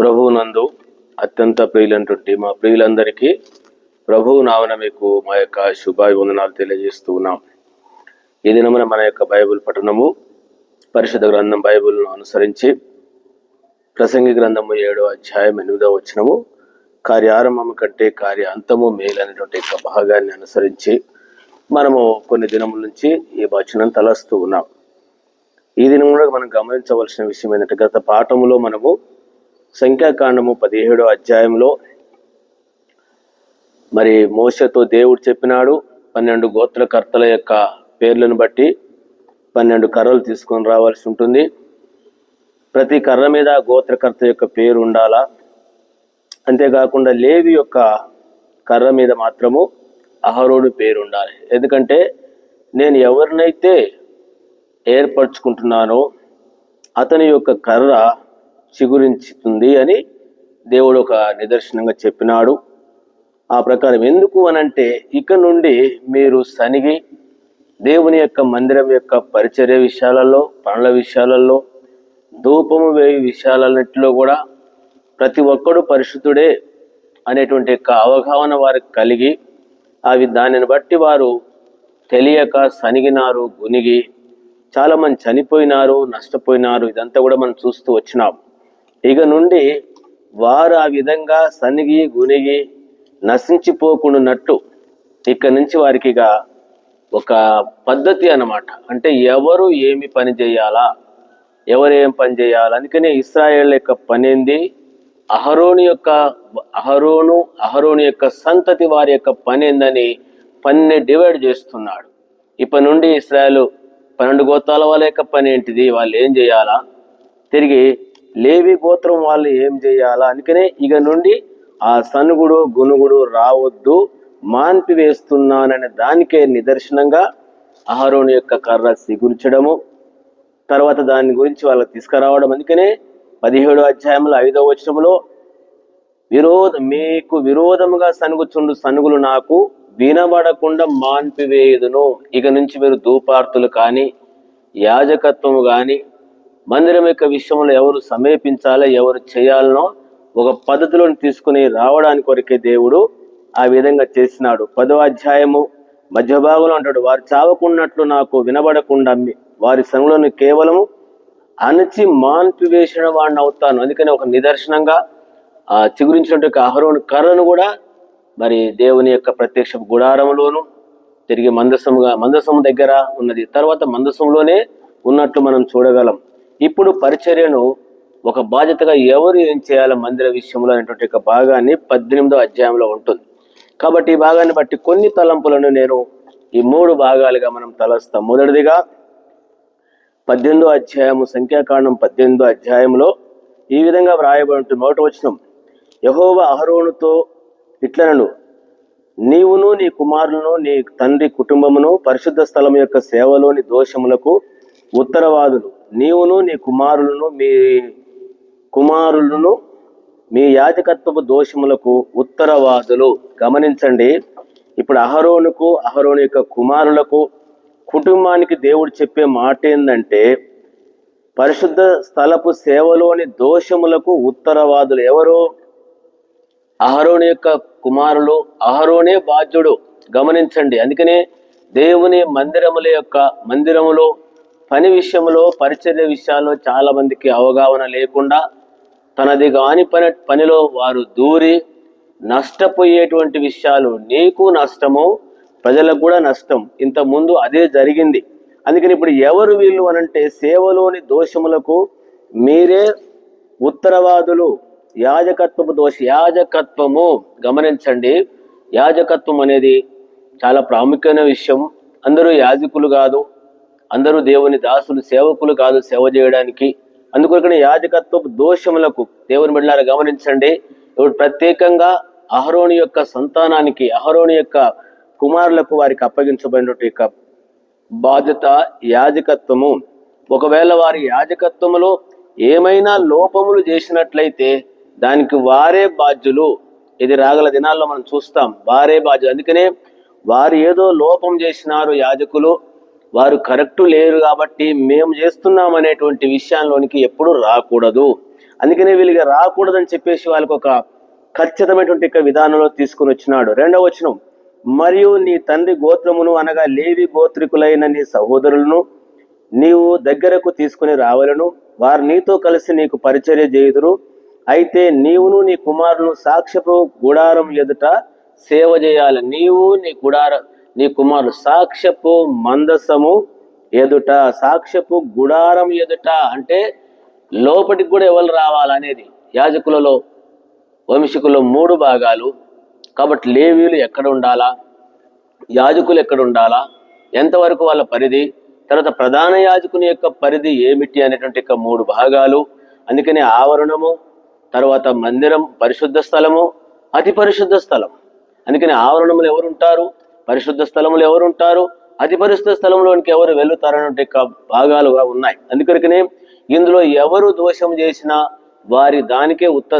ప్రభువునందు అత్యంత ప్రియులైనటువంటి మా ప్రియులందరికీ ప్రభువు నావన మీకు మా యొక్క శుభాభివందనాలు తెలియజేస్తూ ఉన్నాం. ఈ దినమున మన యొక్క బైబిల్ పఠనము పరిశుద్ధ గ్రంథం బైబిల్ను అనుసరించి ప్రసంగి గ్రంథము ఏడో అధ్యాయం ఎనిమిదో వచ్చినము కార్యారంభం కంటే కార్య అంతము మేలైనటువంటి యొక్క భాగాన్ని అనుసరించి మనము కొన్ని దినముల నుంచి ఈ వచనం తలస్తూ ఉన్నాం. ఈ దినం కూడా మనం గమనించవలసిన విషయం ఏంటంటే గత పాఠములో మనము సంఖ్యాకాండము పదిహేడో అధ్యాయంలో మరి మోసతో దేవుడు చెప్పినాడు పన్నెండు గోత్రకర్తల యొక్క పేర్లను బట్టి పన్నెండు కర్రలు తీసుకొని రావాల్సి ఉంటుంది. ప్రతి కర్ర మీద గోత్రకర్త యొక్క పేరు ఉండాలా? అంతేకాకుండా లేవి యొక్క కర్ర మీద మాత్రము అహరోడు పేరు ఉండాలి. ఎందుకంటే నేను ఎవరినైతే ఏర్పరచుకుంటున్నానో అతని యొక్క కర్ర చిగురించుతుంది అని దేవుడు ఒక నిదర్శనంగా చెప్పినాడు. ఆ ప్రకారం ఎందుకు అనంటే ఇక నుండి మీరు సనిగి దేవుని యొక్క మందిరం యొక్క పరిచర్య విషయాలలో పనుల విషయాలలో ధూపము వేయి విషయాలన్నింటిలో కూడా ప్రతి ఒక్కడు పరిశుద్ధుడే అనేటువంటి యొక్క అవగాహన వారికి కలిగి అవి దానిని బట్టి వారు తెలియక సనిగినారు గునిగి చాలామంది చనిపోయినారు నష్టపోయినారు. ఇదంతా కూడా మనం చూస్తూ వచ్చినాం. ఇక నుండి వారు ఆ విధంగా సనిగి గునిగి నశించిపోకుండానట్టు ఇక్కడి నుంచి వారికి ఇక ఒక పద్ధతి అన్నమాట. అంటే ఎవరు ఏమి పని చేయాలా? ఎవరు ఏం పని చేయాలి? అందుకనే ఇస్రాయేల్ యొక్క పనింది? అహరోని యొక్క అహరోను అహరోని యొక్క సంతతి వారి యొక్క పని ఏందని పనిని డివైడ్ చేస్తున్నాడు. ఇప్పటి నుండి ఇస్రాయలు పన్నెండు గోతాల వాళ్ళ యొక్క పని ఏంటిది? వాళ్ళు ఏం చేయాలా? తిరిగి లేవి గోత్రం వాళ్ళు ఏం చేయాలా? అందుకనే ఇక నుండి ఆ సనుగుడు గునుగుడు రావద్దు మాన్పి వేస్తున్నాననే దానికే నిదర్శనంగా అహరోని యొక్క కర్ర సిగుర్చడము తర్వాత దాని గురించి వాళ్ళకి తీసుకురావడం. అందుకనే పదిహేడు అధ్యాయంలో ఐదవ వచనంలో విరోధ మీకు విరోధముగా సనుగుచుండు సనుగులు నాకు వినబడకుండా మాన్పివేయుదును. ఇక నుంచి మీరు ధూపార్తులు కానీ యాజకత్వము కానీ మందిరం యొక్క విషయంలో ఎవరు సమీపించాలో ఎవరు చేయాలనో ఒక పద్ధతిలోని తీసుకుని రావడానికి కొరకే దేవుడు ఆ విధంగా చేసినాడు. పదవ అధ్యాయము మధ్య భాగంలో అంటాడు వారు చావకున్నట్లు నాకు వినబడకుండా వారి సంఘంలోని కేవలము అణచి మాన్పివేసిన వాడిని అవుతాను. అందుకని ఒక నిదర్శనంగా ఆ చిగురించినట్టు అహరోని కర్రను కూడా మరి దేవుని యొక్క ప్రత్యక్ష గుడారంలోను తిరిగి మందసముగా మందసము దగ్గర ఉన్నది. తర్వాత మందసంలోనే ఉన్నట్లు మనం చూడగలం. ఇప్పుడు పరిచర్యను ఒక బాధ్యతగా ఎవరు ఏం చేయాలి మందిర విషయంలో అనేటువంటి ఒక భాగాన్ని పద్దెనిమిదో అధ్యాయంలో ఉంటుంది. కాబట్టి ఈ భాగాన్ని బట్టి కొన్ని తలంపులను నేను ఈ మూడు భాగాలుగా మనం తలస్తాం. మొదటిదిగా పద్దెనిమిదో అధ్యాయము సంఖ్యాకాండం పద్దెనిమిదో అధ్యాయంలో ఈ విధంగా వ్రాయబడి ఉంటుంది. మొదటి వచనం యహోవ అహరోనుతో ఇట్లనను నీవును నీ కుమారులను నీ తండ్రి కుటుంబమును పరిశుద్ధ స్థలం యొక్క సేవలోని దోషములకు ఉత్తరవాదులు. నీవును నీ కుమారులను మీ కుమారులను మీ యాజకత్వపు దోషములకు ఉత్తరవాదులు. గమనించండి ఇప్పుడు అహరోనుకు అహరోను యొక్క కుమారులకు కుటుంబానికి దేవుడు చెప్పే మాట ఏంటంటే పరిశుద్ధ స్థలపు సేవలోని దోషములకు ఉత్తరవాదులు ఎవరు? అహరోని యొక్క కుమారులు. అహరోనే బాధ్యుడు. గమనించండి అందుకనే దేవుని మందిరముల యొక్క మందిరములో పని విషయంలో పరిచర్య విషయాల్లో చాలా మందికి అవగాహన లేకుండా తనది కాని పని పనిలో వారు దూరి నష్టపోయేటువంటి విషయాలు నీకు నష్టము ప్రజలకు కూడా నష్టం. ఇంతకుముందు అదే జరిగింది. అందుకని ఇప్పుడు ఎవరు వీళ్ళు అనంటే సేవలోని దోషములకు మీరే ఉత్తరవాదులు. యాజకత్వపు దోష యాజకత్వము. గమనించండి యాజకత్వం అనేది చాలా ప్రాముఖ్యమైన విషయం. అందరూ యాజకులు కాదు. అందరూ దేవుని దాసులు సేవకులు కాదు సేవ చేయడానికి. అందుకొరకనే యాజకత్వపు దోషములకు దేవుని బిడ్డలారా గమనించండి. ఇప్పుడు ప్రత్యేకంగా అహరోని యొక్క సంతానానికి అహరోని యొక్క కుమారులకు వారికి అప్పగించబడినటువంటి యొక్క బాధ్యత యాజకత్వము. ఒకవేళ వారి యాజకత్వములో ఏమైనా లోపములు చేసినట్లయితే దానికి వారే బాధ్యులు. ఇది రాగల దినాల్లో మనం చూస్తాం. వారే బాధ్యులు. అందుకనే వారు ఏదో లోపం చేసినారు యాజకులు వారు కరెక్ట్ లేరు కాబట్టి మేము చేస్తున్నాం అనేటువంటి విషయంలోనికి ఎప్పుడు రాకూడదు. అందుకనే వీళ్ళకి రాకూడదని చెప్పేసి వాళ్ళకి ఒక ఖచ్చితమైనటువంటి విధానంలో తీసుకుని వచ్చినాడు. రెండవ వచనం మరియు నీ తండ్రి గోత్రమును అనగా లేవి గోత్రికులైన నీ సహోదరులను నీవు దగ్గరకు తీసుకుని రావలను. వారు నీతో కలిసి నీకు పరిచర్య చేయుదురు. అయితే నీవును నీ కుమారును సాక్ష్యపు గుడారం ఎదుట సేవ చేయాలి. నీవు నీ గుడార నీ కుమారుడు. సాక్ష్యపు మందసము ఎదుట సాక్ష్యపు గుడారం ఎదుట అంటే లోపటికి కూడా ఎవరు రావాలనేది. యాజకులలో వంశకుల్లో మూడు భాగాలు. కాబట్టి లేవీలు ఎక్కడ ఉండాలా? యాజకులు ఎక్కడ ఉండాలా? ఎంతవరకు వాళ్ళ పరిధి? తర్వాత ప్రధాన యాజకుని యొక్క పరిధి ఏమిటి అనేటువంటి యొక్క మూడు భాగాలు. అందుకని ఆవరణము తర్వాత మందిరం పరిశుద్ధ స్థలము అతి పరిశుద్ధ స్థలం. అందుకని ఆవరణములు ఎవరు ఉంటారు? పరిశుద్ధ స్థలములు ఎవరు ఉంటారు అతి పరిశుద్ధ స్థలంలోనికి ఎవరు వెళ్తారనే భాగాలుగా ఉన్నాయి. అందుకనికనే ఇందులో ఎవరు దోషం చేసినా వారి దానికే ఉత్త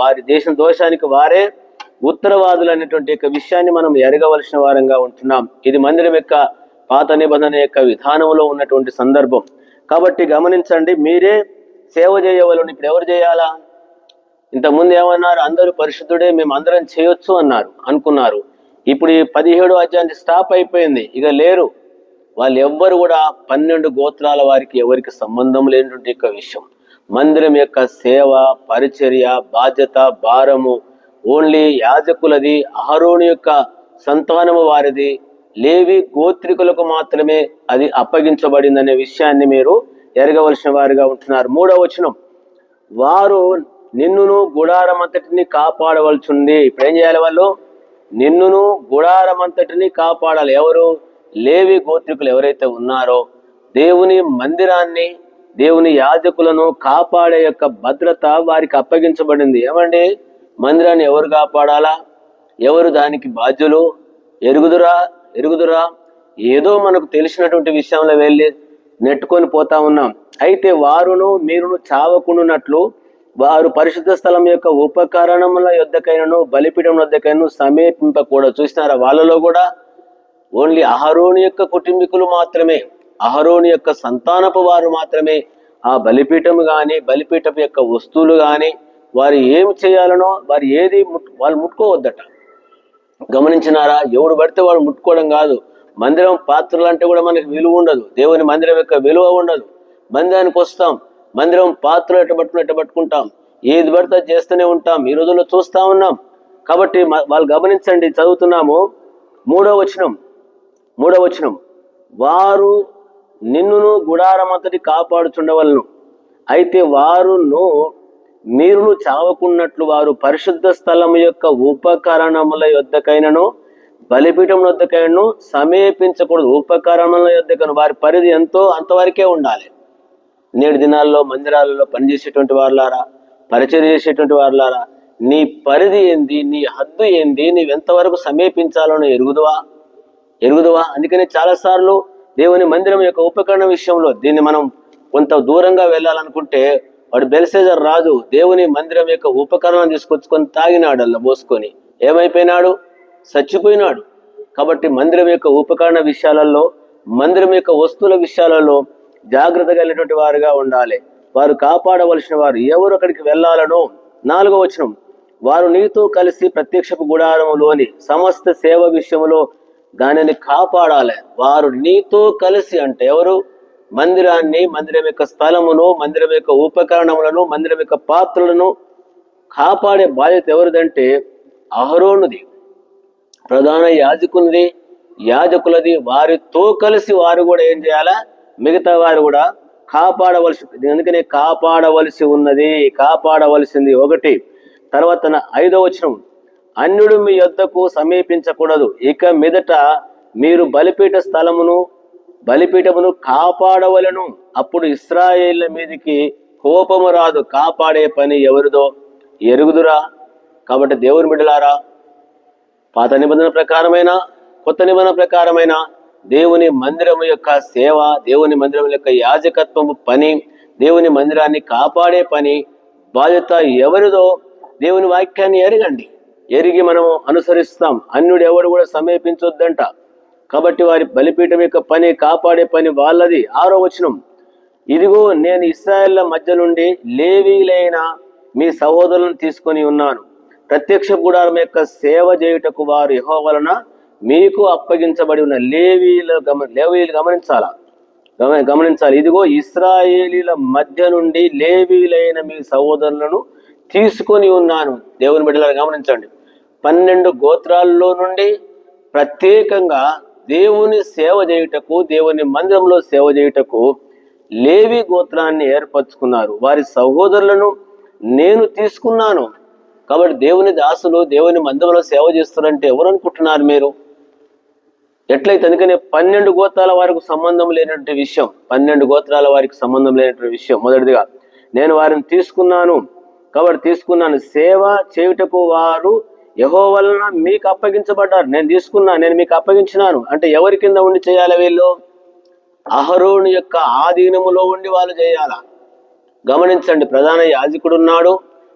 వారి దేశం దోషానికి వారే ఉత్తరవాదులు అనేటువంటి యొక్క విషయాన్ని మనం ఎరగవలసిన వారంగా ఉంటున్నాం. ఇది మందిరం యొక్క పాత నిబంధన యొక్క విధానంలో ఉన్నటువంటి సందర్భం. కాబట్టి గమనించండి మీరే సేవ చేయవలను ఇప్పుడు ఎవరు చేయాలా? ఇంతకుముందు ఏమన్నారు? అందరూ పరిశుద్ధుడే మేము అందరం చేయొచ్చు అన్నారు అనుకున్నారు. ఇప్పుడు ఈ పదిహేడు అధ్యాయం స్టాప్ అయిపోయింది. ఇక లేరు. వాళ్ళు ఎవ్వరు కూడా పన్నెండు గోత్రాల వారికి ఎవరికి సంబంధం లేనటువంటి యొక్క విషయం. మందిరం యొక్క సేవ పరిచర్య బాధ్యత భారము ఓన్లీ యాజకులది అహరోని యొక్క సంతానము వారిది లేవి గోత్రికులకు మాత్రమే అది అప్పగించబడిందనే విషయాన్ని మీరు ఎరగవలసిన వారిగా ఉంటున్నారు. మూడవ వచనం. వారు నిన్నును గుడారమంతటిని కాపాడవలసింది ఇప్పుడు ఏం చేయాలి వాళ్ళు? నిన్నును గుడారమంతటిని కాపాడాలి. ఎవరు? లేవి గోత్రికులు ఎవరైతే ఉన్నారో దేవుని మందిరాన్ని దేవుని యాజకులను కాపాడే యొక్క భద్రత వారికి అప్పగించబడింది. ఏమండి? మందిరాన్ని ఎవరు కాపాడాలా? ఎవరు దానికి బాధ్యులు? ఎరుగుదురా? ఎరుగుదురా? ఏదో మనకు తెలిసినటువంటి విషయంలో వెళ్ళి నెట్టుకొని పోతా ఉన్నాం. అయితే వారును మీరును చావకుండునట్లు వారు పరిశుద్ధ స్థలం యొక్క ఉపకరణముల యొద్దకైనను బలిపీఠం వద్దకైనను సమీపింపకూడదు. చూసినారా? వాళ్ళలో కూడా ఓన్లీ అహరోని యొక్క కుటుంబీకులు మాత్రమే అహరోని యొక్క సంతానపు వారు మాత్రమే ఆ బలిపీఠం కానీ బలిపీఠం యొక్క వస్తువులు కానీ వారు ఏం చేయాలనో వారు ఏది వాళ్ళు ముట్టుకోవద్దట. గమనించినారా? ఎవడు పడితే వాడు ముట్టుకోవడం కాదు. మందిరం పాత్రలు అంటే కూడా మనకి విలువ ఉండదు. దేవుని మందిరం యొక్క విలువ ఉండదు. మందిరానికి వస్తాం. మందిరం పాత్రలు ఎట్ట పట్టుకుని ఎట్ట పట్టుకుంటాం. ఏది పడితే చేస్తూనే ఉంటాం. ఈ రోజుల్లో చూస్తా ఉన్నాం. కాబట్టి వాళ్ళు గమనించండి చదువుతున్నాము. మూడో వచనం. మూడో వచనం. వారు నిన్నును గుడారమంతటి కాపాడుచుండవలను. అయితే వారును మీరును చావకున్నట్లు వారు పరిశుద్ధ స్థలం యొక్క ఉపకరణముల యొద్దకైనను బలిపీఠం వద్దకైనను సమీపించకూడదు. ఉపకరణముల యొద్దకైనా వారి పరిధి ఎంతో అంతవరకే ఉండాలి. నేటి దినాల్లో మందిరాలలో పనిచేసేటువంటి వారులారా పరిచయం చేసేటువంటి వారులారా నీ పరిధి ఏంది నీ హద్దు ఏంది నీవెంతవరకు ఎంతవరకు ఎరుగుదువా? ఎరుగుదువా? అందుకనే చాలాసార్లు దేవుని మందిరం యొక్క ఉపకరణ విషయంలో దీన్ని మనం కొంత దూరంగా వెళ్ళాలనుకుంటే వాడు బెల్సేజర్ రాజు దేవుని మందిరం యొక్క ఉపకరణం తీసుకొచ్చుకొని తాగినాడు అలా మోసుకొని. ఏమైపోయినాడు? చచ్చిపోయినాడు. కాబట్టి మందిరం యొక్క ఉపకరణ విషయాలలో మందిరం యొక్క వస్తువుల విషయాలలో జాగ్రత్త కలిగినటువంటి వారుగా ఉండాలి. వారు కాపాడవలసిన వారు ఎవరు అక్కడికి వెళ్ళాలనో నాలుగో వచనం. వారు నీతో కలిసి ప్రత్యక్షపు గుడారములోని సమస్త సేవ విషయంలో దానిని కాపాడాలి. వారు నీతో కలిసి అంటే ఎవరు? మందిరాన్ని మందిరం యొక్క స్థలమును మందిరం యొక్క ఉపకరణములను మందిరం యొక్క పాత్రలను కాపాడే బాధ్యత ఎవరిదంటే అహరోనుది. ప్రధాన యాజకునిది యాజకులది. వారితో కలిసి వారు కూడా ఏం చేయాలా? మిగతా వారు కూడా కాపాడవలసి అందుకనే కాపాడవలసి ఉన్నది కాపాడవలసింది ఒకటి. తర్వాత నా ఐదో వచనం అన్యుడు మీ యొద్దకు సమీపించకూడదు. ఇక మీదట మీరు బలిపీఠ స్థలమును బలిపీఠమును కాపాడవలను. అప్పుడు ఇస్రాయేళ్ళ మీదికి కోపము రాదు. కాపాడే పని ఎవరిదో ఎరుగుదురా. కాబట్టి దేవుని బిడ్డలారా పాత నిబంధన ప్రకారమైన కొత్త నిబంధన ప్రకారమైన దేవుని మందిరం యొక్క సేవ దేవుని మందిరం యొక్క యాజకత్వము పని దేవుని మందిరాన్ని కాపాడే పని బాధ్యత ఎవరిదో దేవుని వాక్యాన్ని ఎరగండి. ఎరిగి మనం అనుసరిస్తాం. అన్యుడు ఎవడు కూడా సమీపించొద్దంట. కాబట్టి వారి బలిపీఠం యొక్క పని కాపాడే పని వాళ్ళది. ఆరో వచనం. ఇదిగో నేను ఇస్రాయేళ్ళ మధ్య నుండి లేవీలైన మీ సహోదరులను తీసుకొని ఉన్నాను. ప్రత్యక్ష గుడారం యొక్క సేవ చేయుటకు వారు యహో వలన మీకు అప్పగించబడి ఉన్న లేవీల గమ లేవీలు గమనించాలా? గమ- గమనించాలి. ఇదిగో ఇస్రాయేలీల మధ్య నుండి లేవీలైన మీ సహోదరులను తీసుకొని ఉన్నాను. దేవుని బిడ్డలను గమనించండి. పన్నెండు గోత్రాల్లో నుండి ప్రత్యేకంగా దేవుని సేవ చేయుటకు దేవుని మందిరంలో సేవ చేయుటకు లేవి గోత్రాన్ని ఏర్పరచుకున్నారు. వారి సహోదరులను నేను తీసుకున్నాను. కాబట్టి దేవుని దాసులు దేవుని మందిరంలో సేవ చేస్తున్నారంటే ఎవరు అనుకుంటున్నారు మీరు? ఎట్లయితే అందుకనే పన్నెండు గోత్రాల వారికి సంబంధం లేనటువంటి విషయం పన్నెండు గోత్రాల వారికి సంబంధం లేనటువంటి విషయం. మొదటిదిగా నేను వారిని తీసుకున్నాను కాబట్టి తీసుకున్నాను. సేవ చేయుటకు వారు యహో వలన మీకు అప్పగించబడ్డారు. నేను తీసుకున్నా నేను మీకు అప్పగించినాను. అంటే ఎవరి కింద ఉండి చేయాలి వీళ్ళు? అహరోను యొక్క ఆధీనములో ఉండి వాళ్ళు చేయాల? గమనించండి ప్రధాన యాజకుడు ఉన్నాడు.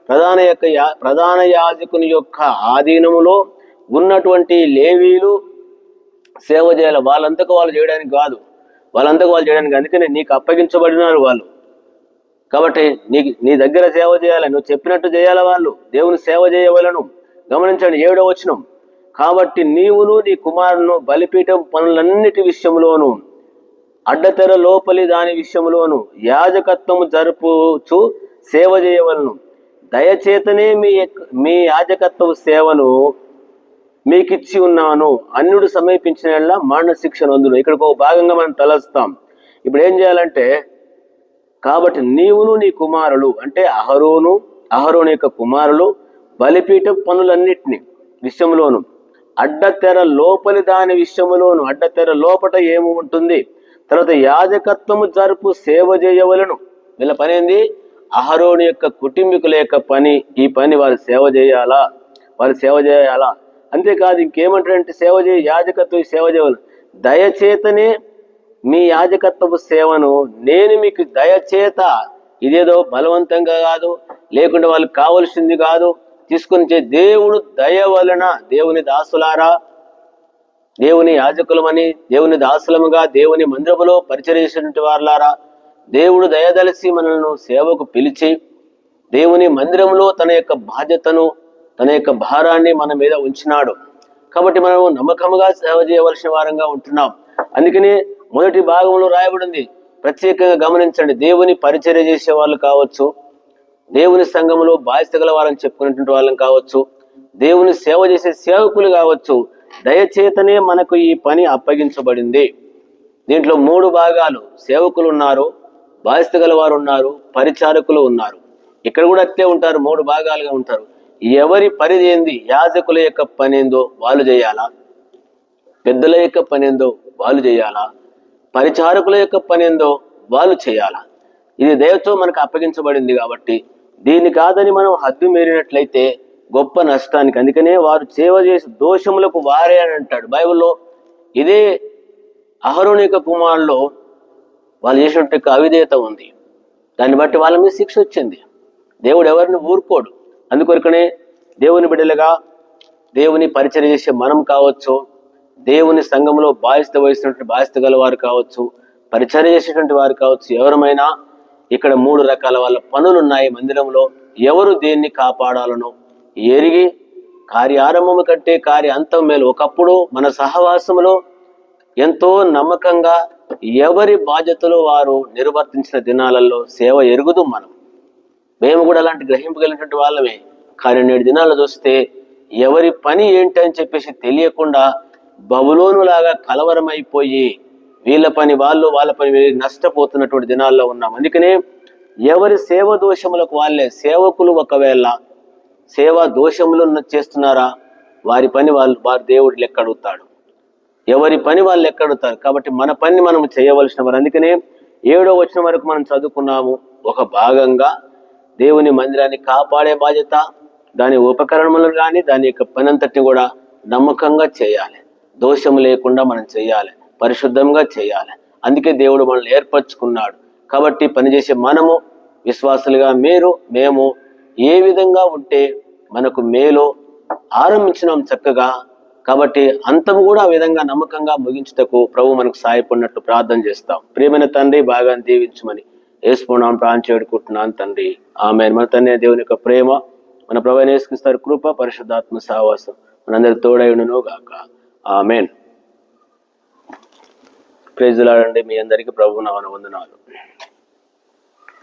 ప్రధాన యొక్క ప్రధాన యాజకుని యొక్క ఆధీనములో ఉన్నటువంటి లేవీలు సేవ చేయాలి. వాళ్ళంతకు వాళ్ళు చేయడానికి కాదు. వాళ్ళంతకు వాళ్ళు చేయడానికి అందుకనే నీకు అప్పగించబడినారు వాళ్ళు. కాబట్టి నీ నీ దగ్గర సేవ చేయాలి. నువ్వు చెప్పినట్టు చేయాలి వాళ్ళు. దేవుని సేవ చేయవలను. గమనించండి ఏడో వచనం. కాబట్టి నీవును నీ కుమారును బలిపీఠం పనులన్నిటి విషయంలోను అడ్డతెర లోపలి దాని విషయంలోను యాజకత్వము జరుపుచు సేవ చేయవలను. దయచేతనే మీ మీ యాజకత్వ సేవను మీకు ఇచ్చి ఉన్నాను. అన్యుడు సమీపించిన మరణశిక్ష నందును. ఇక్కడ ఒక భాగంగా మనం తలస్తాం. ఇప్పుడు ఏం చేయాలంటే కాబట్టి నీవును నీ కుమారులు అంటే అహరోను అహరోను యొక్క కుమారులు బలిపీఠ పనులన్నిటిని విషయంలోను అడ్డతెర లోపలి దాని విషయములోను అడ్డతెర లోపట ఏమి ఉంటుంది? తర్వాత యాజకత్వము జరుపు సేవ చేయవలను. వీళ్ళ పని ఏంది అహరోని యొక్క కుటుంబీకుల యొక్క పని ఈ పని వారు సేవ చేయాలా? వారు సేవ చేయాలా? అంతేకాదు ఇంకేమంటారంటే సేవ చేయ యాజకత్వం సేవ చేయవలను దయచేతనే మీ యాజకత్వపు సేవను నేను మీకు దయచేత ఇదేదో బలవంతంగా కాదు లేకుంటే వాళ్ళకి కావలసింది కాదు తీసుకునిచే దేవుడు దయ వలన దేవుని దాసులారా. దేవుని యాజకులమని దేవుని దాసులముగా దేవుని మందిరములో పరిచరించినటువంటి వారులారా. దేవుడు దయదలిసి మనల్ని సేవకు పిలిచి దేవుని మందిరంలో తన యొక్క బాధ్యతను తన యొక్క భారాన్ని మన మీద ఉంచినాడు. కాబట్టి మనం నమ్మకముగా సేవ చేయవలసిన వారంగా ఉంటున్నాం. అందుకనే మొదటి భాగంలో రాయబడింది ప్రత్యేకంగా గమనించండి దేవుని పరిచర్య చేసే వాళ్ళు కావచ్చు దేవుని సంఘంలో బాధ్యత గల వారని చెప్పుకునేటువంటి వాళ్ళని కావచ్చు దేవుని సేవ చేసే సేవకులు కావచ్చు దయచేతనే మనకు ఈ పని అప్పగించబడింది. దీంట్లో మూడు భాగాలు. సేవకులు ఉన్నారు బాధ్యత గల వారు ఉన్నారు పరిచారకులు ఉన్నారు. ఇక్కడ కూడా అట్లే ఉంటారు మూడు భాగాలుగా ఉంటారు. ఎవరి పరిధి ఏంది? యాజకుల యొక్క పని ఏందో వాళ్ళు చేయాలా? పెద్దల యొక్క పని ఏందో వాళ్ళు చేయాలా? పరిచారకుల యొక్క పని ఏందో వాళ్ళు చేయాలా? ఇది దేవతో మనకు అప్పగించబడింది కాబట్టి దీన్ని కాదని మనం హద్దు మీరినట్లయితే గొప్ప నష్టానికి. అందుకనే వారు సేవ చేసే దోషములకు వారే అని అంటాడు. బైబిల్లో ఇదే అహరుణ యొక్క కుమారులో వాళ్ళు చేసినట్టు అవిధేయత ఉంది. దాన్ని బట్టి వాళ్ళ మీద శిక్ష వచ్చింది. దేవుడు ఎవరిని ఊరుకోడు. అందుకొరకనే దేవుని బిడ్డలుగా దేవుని పరిచయం చేసే మనం కావచ్చు దేవుని సంఘంలో బాధ్యత వహిస్తున్నటువంటి బాధ్యత గల వారు కావచ్చు పరిచయం చేసేటువంటి వారు కావచ్చు ఎవరమైనా ఇక్కడ మూడు రకాల వాళ్ళ పనులు ఉన్నాయి మందిరంలో. ఎవరు దేన్ని కాపాడాలనో ఎరిగి కార్యారంభము కంటే కార్య అంతం మేలు. ఒకప్పుడు మన సహవాసములో ఎంతో నమ్మకంగా ఎవరి బాధ్యతలు వారు నిర్వర్తించిన దినాలలో సేవ ఎరుగుదు మనం మేము కూడా అలాంటి గ్రహింపగలిగినటువంటి వాళ్ళమే. కానీ నేడు దినాల్లో చూస్తే ఎవరి పని ఏంటి అని చెప్పేసి తెలియకుండా బబులోనులాగా కలవరమైపోయి వీళ్ళ పని వాళ్ళు వాళ్ళ పని వీళ్ళు నష్టపోతున్నటువంటి దినాల్లో ఉన్నాం. అందుకనే ఎవరి సేవ దోషములకు వాళ్ళే సేవకులు ఒకవేళ సేవా దోషములు చేస్తున్నారా వారి పని వాళ్ళు వారి దేవుడు లెక్క ఎవరి పని వాళ్ళు ఎక్కడుతారు కాబట్టి మన పని మనం చేయవలసిన వారు. అందుకనే ఏడో వచ్చిన వరకు మనం చదువుకున్నాము. ఒక భాగంగా దేవుని మందిరాన్ని కాపాడే బాధ్యత దాని ఉపకరణములు కానీ దాని యొక్క పనంతటిని కూడా నమ్మకంగా చేయాలి. దోషం లేకుండా మనం చేయాలి. పరిశుద్ధంగా చేయాలి. అందుకే దేవుడు మనల్ని ఏర్పరచుకున్నాడు. కాబట్టి పనిచేసే మనము విశ్వాసులుగా మీరు మేము ఏ విధంగా ఉంటే మనకు మేలో ఆరంభించినాం చక్కగా. కాబట్టి అంతము కూడా ఆ విధంగా నమ్మకంగా ముగించుటకు ప్రభు మనకు సహాయపడినట్టు ప్రార్థన చేస్తాం. ప్రియమైన తండ్రి బాగా దీవించమని. వేసుకున్నాం ప్రాణం చేడుకుంటున్నాను తండ్రి. ఆమె మన తండ్రి దేవుని యొక్క ప్రేమ మన ప్రభు నేసుకిస్తారు కృప పరిశుద్ధాత్మ సావాసం మనందరి తోడైండును గాక. ఆమెన్. ప్రైజులాడండి మీ అందరికీ ప్రభు నా వందనాలు.